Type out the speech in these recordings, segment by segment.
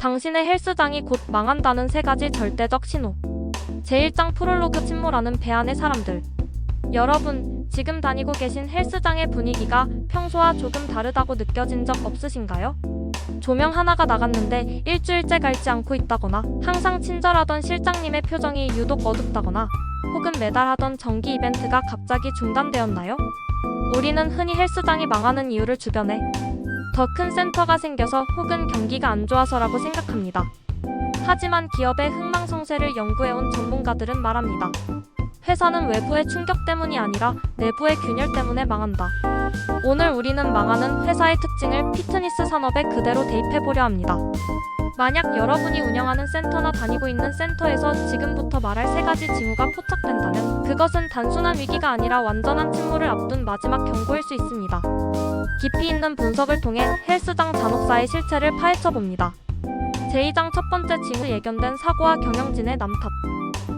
당신의 헬스장이 곧 망한다는 세 가지 절대적 신호. 제1장 프롤로그 침몰하는 배 안의 사람들. 여러분, 지금 다니고 계신 헬스장의 분위기가 평소와 조금 다르다고 느껴진 적 없으신가요? 조명 하나가 나갔는데 일주일째 갈지 않고 있다거나 항상 친절하던 실장님의 표정이 유독 어둡다거나 혹은 매달 하던 정기 이벤트가 갑자기 중단되었나요? 우리는 흔히 헬스장이 망하는 이유를 주변에 더 큰 센터가 생겨서 혹은 경기가 안 좋아서라고 생각합니다. 하지만 기업의 흥망성쇠를 연구해온 전문가들은 말합니다. 회사는 외부의 충격 때문이 아니라 내부의 균열 때문에 망한다. 오늘 우리는 망하는 회사의 특징을 피트니스 산업에 그대로 대입해 보려 합니다. 만약 여러분이 운영하는 센터나 다니고 있는 센터에서 지금부터 말할 세 가지 징후가 포착된다면 그것은 단순한 위기가 아니라 완전한 침몰을 앞둔 마지막 경고일 수 있습니다. 깊이 있는 분석을 통해 헬스장 잔혹사의 실체를 파헤쳐 봅니다. 제2장 첫 번째 징후 예견된 사고와 경영진의 남탓.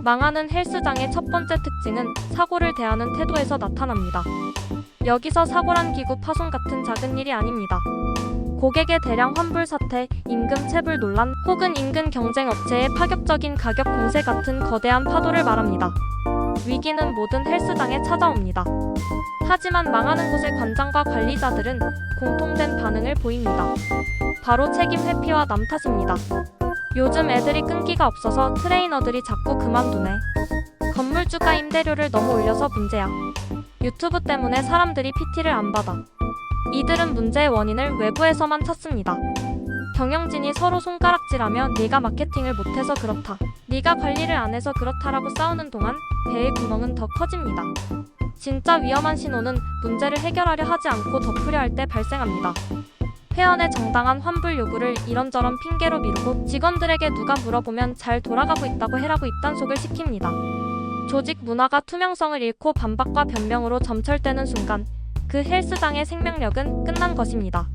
망하는 헬스장의 첫 번째 특징은 사고를 대하는 태도에서 나타납니다. 여기서 사고란 기구 파손 같은 작은 일이 아닙니다. 고객의 대량 환불 사태, 임금 체불 논란, 혹은 인근 경쟁 업체의 파격적인 가격 공세 같은 거대한 파도를 말합니다. 위기는 모든 헬스장에 찾아옵니다. 하지만 망하는 곳의 관장과 관리자들은 공통된 반응을 보입니다. 바로 책임 회피와 남 탓입니다. 요즘 애들이 끈기가 없어서 트레이너들이 자꾸 그만두네. 건물주가 임대료를 너무 올려서 문제야. 유튜브 때문에 사람들이 PT를 안 받아. 이들은 문제의 원인을 외부에서만 찾습니다. 경영진이 서로 손가락질하며 네가 마케팅을 못해서 그렇다. 네가 관리를 안 해서 그렇다라고 싸우는 동안 배의 구멍은 더 커집니다. 진짜 위험한 신호는 문제를 해결하려 하지 않고 덮으려 할 때 발생합니다. 회원의 정당한 환불 요구를 이런저런 핑계로 미루고 직원들에게 누가 물어보면 잘 돌아가고 있다고 해라고 입단속을 시킵니다. 조직 문화가 투명성을 잃고 반박과 변명으로 점철되는 순간 그 헬스장의 생명력은 끝난 것입니다.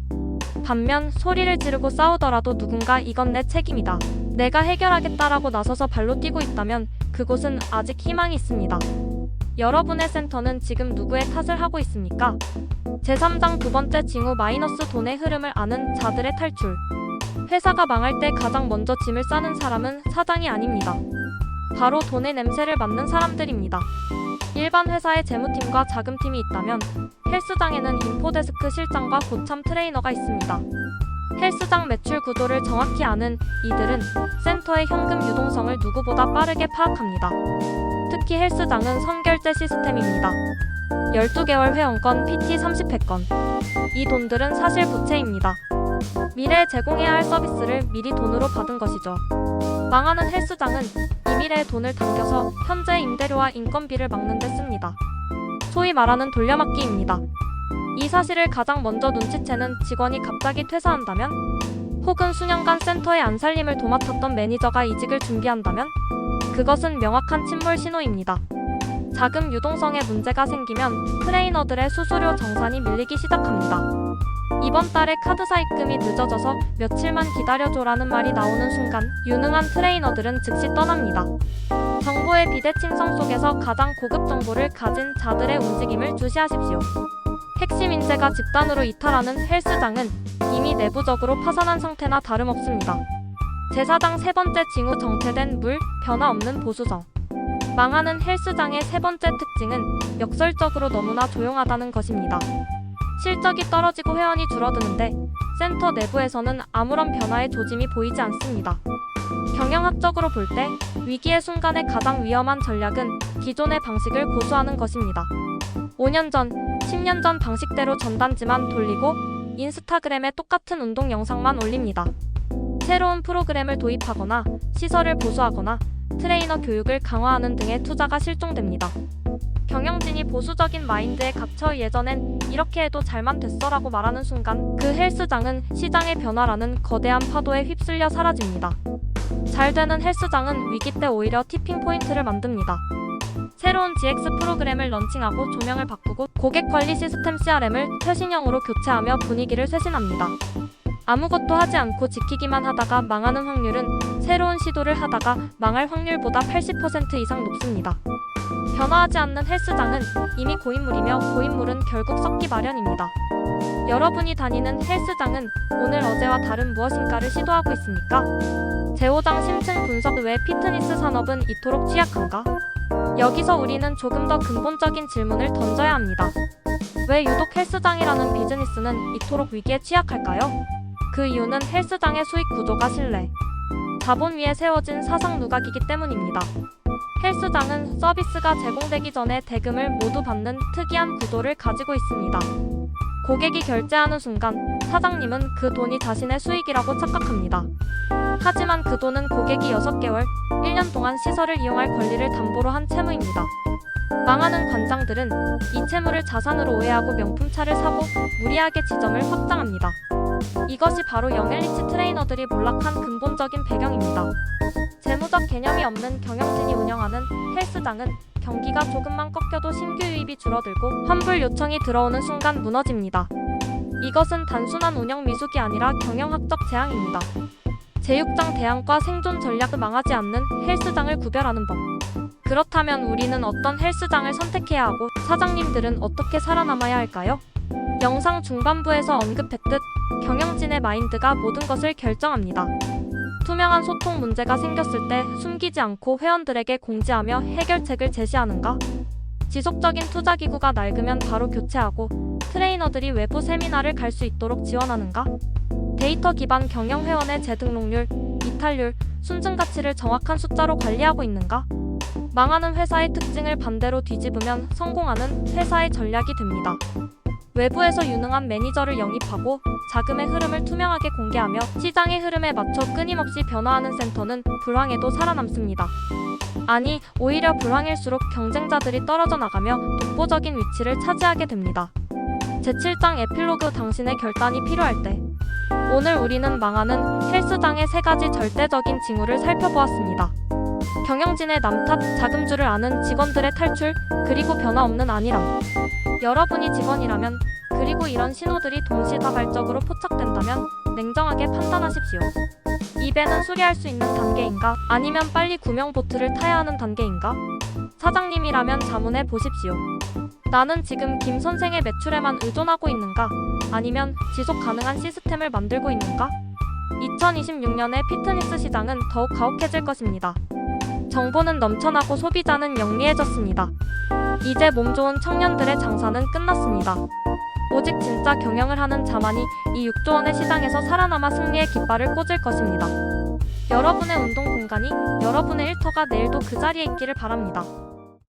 반면 소리를 지르고 싸우더라도 누군가 이건 내 책임이다. 내가 해결하겠다라고 나서서 발로 뛰고 있다면 그곳은 아직 희망이 있습니다. 여러분의 센터는 지금 누구의 탓을 하고 있습니까? 제3장 두 번째 징후 마이너스 돈의 흐름을 아는 자들의 탈출. 회사가 망할 때 가장 먼저 짐을 싸는 사람은 사장이 아닙니다. 바로 돈의 냄새를 맡는 사람들입니다. 일반 회사의 재무팀과 자금팀이 있다면 헬스장에는 인포데스크 실장과 고참 트레이너가 있습니다. 헬스장 매출 구도를 정확히 아는 이들은 센터의 현금 유동성을 누구보다 빠르게 파악합니다. 특히 헬스장은 선결제 시스템입니다. 12개월 회원권 PT 30회권. 이 돈들은 사실 부채입니다. 미래에 제공해야 할 서비스를 미리 돈으로 받은 것이죠. 망하는 헬스장은 이 미래의 돈을 당겨서 현재 임대료와 인건비를 막는 데 씁니다. 소위 말하는 돌려막기입니다. 이 사실을 가장 먼저 눈치채는 직원이 갑자기 퇴사한다면, 혹은 수년간 센터의 안살림을 도맡았던 매니저가 이직을 준비한다면, 그것은 명확한 침몰 신호입니다. 자금 유동성에 문제가 생기면 트레이너들의 수수료 정산이 밀리기 시작합니다. 이번 달에 카드사 입금이 늦어져서 며칠만 기다려줘라는 말이 나오는 순간 유능한 트레이너들은 즉시 떠납니다. 정보의 비대칭성 속에서 가장 고급 정보를 가진 자들의 움직임을 주시하십시오. 핵심 인재가 집단으로 이탈하는 헬스장은 이미 내부적으로 파산한 상태나 다름없습니다. 제4장 세 번째 징후 정체된 물, 변화 없는 보수성. 망하는 헬스장의 세 번째 특징은 역설적으로 너무나 조용하다는 것입니다. 실적이 떨어지고 회원이 줄어드는데 센터 내부에서는 아무런 변화의 조짐이 보이지 않습니다. 경영학적으로 볼 때 위기의 순간에 가장 위험한 전략은 기존의 방식을 고수하는 것입니다. 5년 전, 10년 전 방식대로 전단지만 돌리고 인스타그램에 똑같은 운동 영상만 올립니다. 새로운 프로그램을 도입하거나 시설을 보수하거나 트레이너 교육을 강화하는 등의 투자가 실종됩니다. 경영진이 보수적인 마인드에 갇혀 예전엔 이렇게 해도 잘만 됐어라고 말하는 순간 그 헬스장은 시장의 변화라는 거대한 파도에 휩쓸려 사라집니다. 잘 되는 헬스장은 위기 때 오히려 티핑 포인트를 만듭니다. 새로운 GX 프로그램을 런칭하고 조명을 바꾸고 고객 관리 시스템 CRM을 최신형으로 교체하며 분위기를 쇄신합니다. 아무것도 하지 않고 지키기만 하다가 망하는 확률은 새로운 시도를 하다가 망할 확률보다 80% 이상 높습니다. 변화하지 않는 헬스장은 이미 고인물이며 고인물은 결국 썩기 마련입니다. 여러분이 다니는 헬스장은 오늘 어제와 다른 무엇인가를 시도하고 있습니까? 제5장 심층 분석 외 피트니스 산업은 이토록 취약한가? 여기서 우리는 조금 더 근본적인 질문을 던져야 합니다. 왜 유독 헬스장이라는 비즈니스는 이토록 위기에 취약할까요? 그 이유는 헬스장의 수익 구조가 신뢰, 자본 위에 세워진 사상 누각이기 때문입니다. 헬스장은 서비스가 제공되기 전에 대금을 모두 받는 특이한 구조를 가지고 있습니다. 고객이 결제하는 순간 사장님은 그 돈이 자신의 수익이라고 착각합니다. 하지만 그 돈은 고객이 6개월, 1년 동안 시설을 이용할 권리를 담보로 한 채무입니다. 망하는 관장들은 이 채무를 자산으로 오해하고 명품차를 사고 무리하게 지점을 확장합니다. 이것이 바로 영엘리치 트레이너들이 몰락한 근본적인 배경입니다. 재무적 개념이 없는 경영진이 운영하는 헬스장은 경기가 조금만 꺾여도 신규 유입이 줄어들고 환불 요청이 들어오는 순간 무너집니다. 이것은 단순한 운영 미숙이 아니라 경영학적 재앙입니다. 제6장 대안과 생존 전략을 망하지 않는 헬스장을 구별하는 법. 그렇다면 우리는 어떤 헬스장을 선택해야 하고 사장님들은 어떻게 살아남아야 할까요? 영상 중반부에서 언급했듯 경영진의 마인드가 모든 것을 결정합니다. 투명한 소통 문제가 생겼을 때 숨기지 않고 회원들에게 공지하며 해결책을 제시하는가? 지속적인 투자 기구가 낡으면 바로 교체하고 트레이너들이 외부 세미나를 갈 수 있도록 지원하는가? 데이터 기반 경영 회원의 재등록률, 이탈률, 순증 가치를 정확한 숫자로 관리하고 있는가? 망하는 회사의 특징을 반대로 뒤집으면 성공하는 회사의 전략이 됩니다. 외부에서 유능한 매니저를 영입하고 자금의 흐름을 투명하게 공개하며 시장의 흐름에 맞춰 끊임없이 변화하는 센터는 불황에도 살아남습니다. 아니, 오히려 불황일수록 경쟁자들이 떨어져 나가며 독보적인 위치를 차지하게 됩니다. 제7장 에필로그 당신의 결단이 필요할 때 오늘 우리는 망하는 헬스장의 세 가지 절대적인 징후를 살펴보았습니다. 경영진의 남탓, 자금줄을 아는 직원들의 탈출, 그리고 변화 없는 안일함. 여러분이 직원이라면, 그리고 이런 신호들이 동시다발적으로 포착된다면 냉정하게 판단하십시오. 이 배는 수리할 수 있는 단계인가, 아니면 빨리 구명 보트를 타야 하는 단계인가? 사장님이라면 자문해 보십시오. 나는 지금 김 선생의 매출에만 의존하고 있는가? 아니면 지속 가능한 시스템을 만들고 있는가? 2026년의 피트니스 시장은 더욱 가혹해질 것입니다. 정보는 넘쳐나고 소비자는 영리해졌습니다. 이제 몸 좋은 청년들의 장사는 끝났습니다. 오직 진짜 경영을 하는 자만이 이 6조 원의 시장에서 살아남아 승리의 깃발을 꽂을 것입니다. 여러분의 운동 공간이 여러분의 일터가 내일도 그 자리에 있기를 바랍니다.